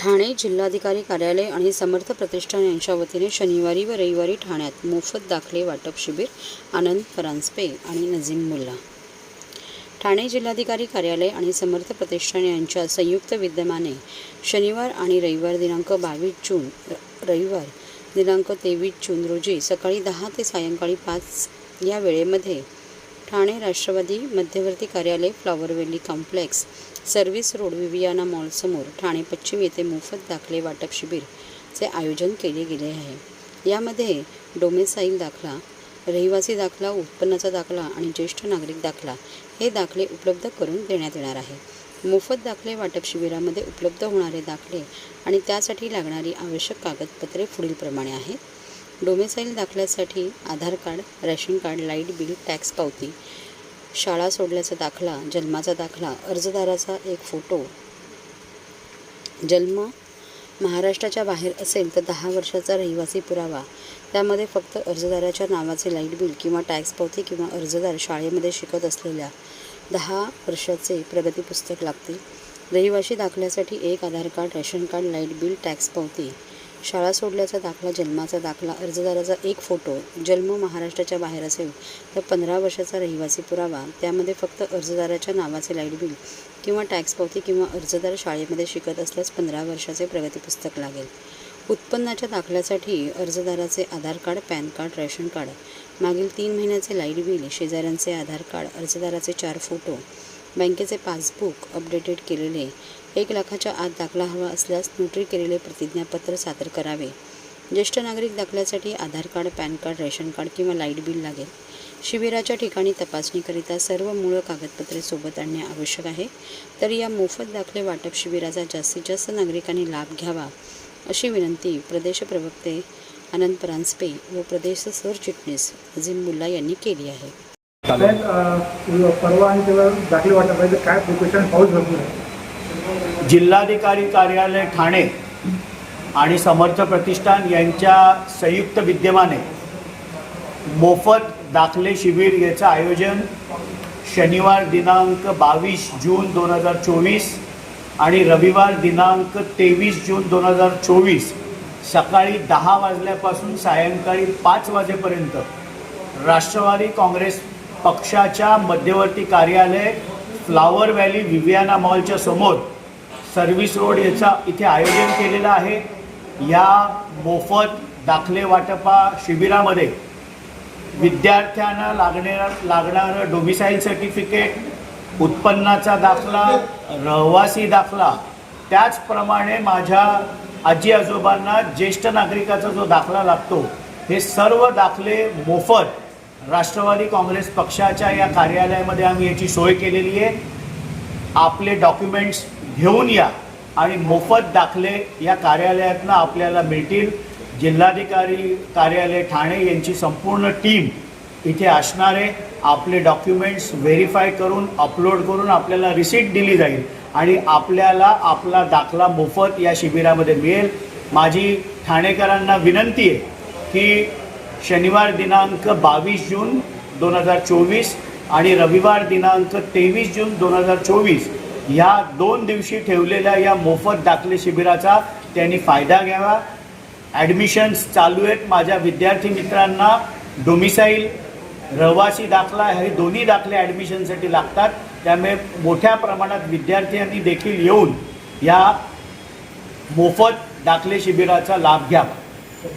ठाणे जिल्हाधिकारी कार्यालय आणि समर्थ प्रतिष्ठान यांच्या वतीने शनिवारी व रविवारी ठाण्यात मोफत दाखले वाटप शिबिर आनंद फरांजपे आणि नजीम मुल्ला. ठाणे जिल्हाधिकारी कार्यालय आणि समर्थ प्रतिष्ठान यांच्या संयुक्त विद्यमाने शनिवार आणि रविवार दिनांक बावीस जून रविवार दिनांक तेवीस जून रोजी सकाळी दहा ते सायंकाळी पाच या वेळेमध्ये ठाणे राष्ट्रवादी मध्यवर्ती कार्यालय flower complex service road Viviana मॉलसमोर Thane पश्चिम येथे मोफत दाखले वाटप शिबिरचे आयोजन केले गेले आहे. यामध्ये डोमेसाईल दाखला रहिवासी दाखला उत्पन्नाचा दाखला आणि ज्येष्ठ नागरिक दाखला हे दाखले उपलब्ध करून देण्यात येणार आहे. मोफत दाखले वाटप शिबिरामध्ये उपलब्ध होणारे दाखले आणि त्यासाठी लागणारी आवश्यक कागदपत्रे पुढीलप्रमाणे आहेत. Domicile दाखल्यासाठी Aadhaar card ration card light bill tax पावती शाळा सोडल्याचा दाखला जन्माचा दाखला अर्जदाराचा एक फोटो. जन्म महाराष्ट्राच्या बाहेर असेल तर दहा वर्षाचा रहिवासी पुरावा. त्यामध्ये फक्त अर्जदाराच्या नावाचे लाइट बिल किंवा टॅक्स पावती किंवा अर्जदार शाळेमध्ये शिकत असलेल्या दहा वर्षाचे प्रगती पुस्तक लागतील. रहिवाशी दाखल्यासाठी एक Aadhaar card ration card light bill tax पावती. शाळा सोडल्याचा दाखला जन्माचा दाखला अर्जदाराचा एक फोटो जन्म महाराष्ट्राच्या बाहेर असेल तर पंधरा वर्षाचा रहिवासी पुरावा त्यामध्ये फक्त अर्जदाराच्या नावाचे लाइट बिल किंवा टॅक्स पावती किंवा अर्जदार शाळेमध्ये शिकत असल्यास पंधरा वर्षाचे प्रगतीपुस्तक लागेल. उत्पन्नाच्या दाखल्यासाठी अर्जदाराचे Aadhaar card PAN card ration card मागील तीन महिन्याचे लाइट बिल शेजाऱ्यांचे आधार कार्ड अर्जदाराचे चार फोटो बँकेचे पासबुक अपडेटेड केलेले एक लाखाच्या आत दाखला हवा असल्यास नोटरी केलेले प्रतिज्ञापत्र सादर करावे. ज्येष्ठ नागरिक दाखल्यासाठी Aadhaar card PAN card ration card किंवा लाइट बिल लागेल. शिबिराच्या ठिकाणी तपासणीकरिता सर्व मूळ कागदपत्रे सोबत आणणे आवश्यक आहे. तर या मोफत दाखले वाटप शिबिराचा जास्तीत जास्त नागरिकांनी लाभ घ्यावा अशी विनंती प्रदेश प्रवक्ते आनंद परांजपे व प्रदेश सरचिटणीस अझीम मुल्ला यांनी केली आहे. परवा आणि तेव्हा दाखले वाटत पाहिजे काय प्रिकॉशन पाऊस भरपूर आहे. जिल्हाधिकारी कार्यालय ठाणे आणि समर्थ प्रतिष्ठान यांच्या संयुक्त विद्यमाने मोफत दाखले शिबिर याचं आयोजन शनिवार दिनांक बावीस जून दोन हजार चोवीस आणि रविवार दिनांक तेवीस जून दोन हजार चोवीस सकाळी दहा वाजल्यापासून सायंकाळी पाच वाजेपर्यंत राष्ट्रवादी काँग्रेस पक्षाच्या मध्यवर्ती कार्यालय फ्लावर व्हॅली विवियाना मॉलच्या समोर सर्व्हिस रोड याचा इथे आयोजन केलेलं आहे. या मोफत दाखले वाटपा शिबिरामध्ये विद्यार्थ्यांना लागणार लागणारं डोमिसाईल सर्टिफिकेट उत्पन्नाचा दाखला रहिवासी दाखला. त्याचप्रमाणे माझ्या आजी आजोबांना ज्येष्ठ नागरिकाचा जो दाखला लागतो हे सर्व दाखले मोफत राष्ट्रवादी काँग्रेस पक्षाच्या या कार्यालयामध्ये आम्ही याची सोय केलेली आहे. आपले डॉक्युमेंट्स घेऊन या आणि मोफत दाखले या कार्यालयातनं आपल्याला मिळतील. जिल्हाधिकारी कार्यालय ठाणे यांची संपूर्ण टीम इथे असणारे आपले डॉक्युमेंट्स व्हेरीफाय करून अपलोड करून आपल्याला रिसीट दिली जाईल आणि आपल्याला आपला दाखला मोफत या शिबिरामध्ये मिळेल. माझी ठाणेकरांना विनंती आहे की शनिवार दिनांक बावीस जून दोन हजार चोवीस आणि रविवार दिनांक तेवीस जून दोन हजार चोवीस ह्या दोन दिवशी ठेवलेल्या या मोफत दाखले शिबिराचा त्यांनी फायदा घ्यावा. ॲडमिशन्स चालू आहेत. माझ्या विद्यार्थी मित्रांना डोमिसाईल रहिवासी दाखला हे दोन्ही दाखले ॲडमिशनसाठी लागतात. त्यामुळे मोठ्या प्रमाणात विद्यार्थ्यांनी देखील येऊन या मोफत दाखले शिबिराचा लाभ घ्यावा.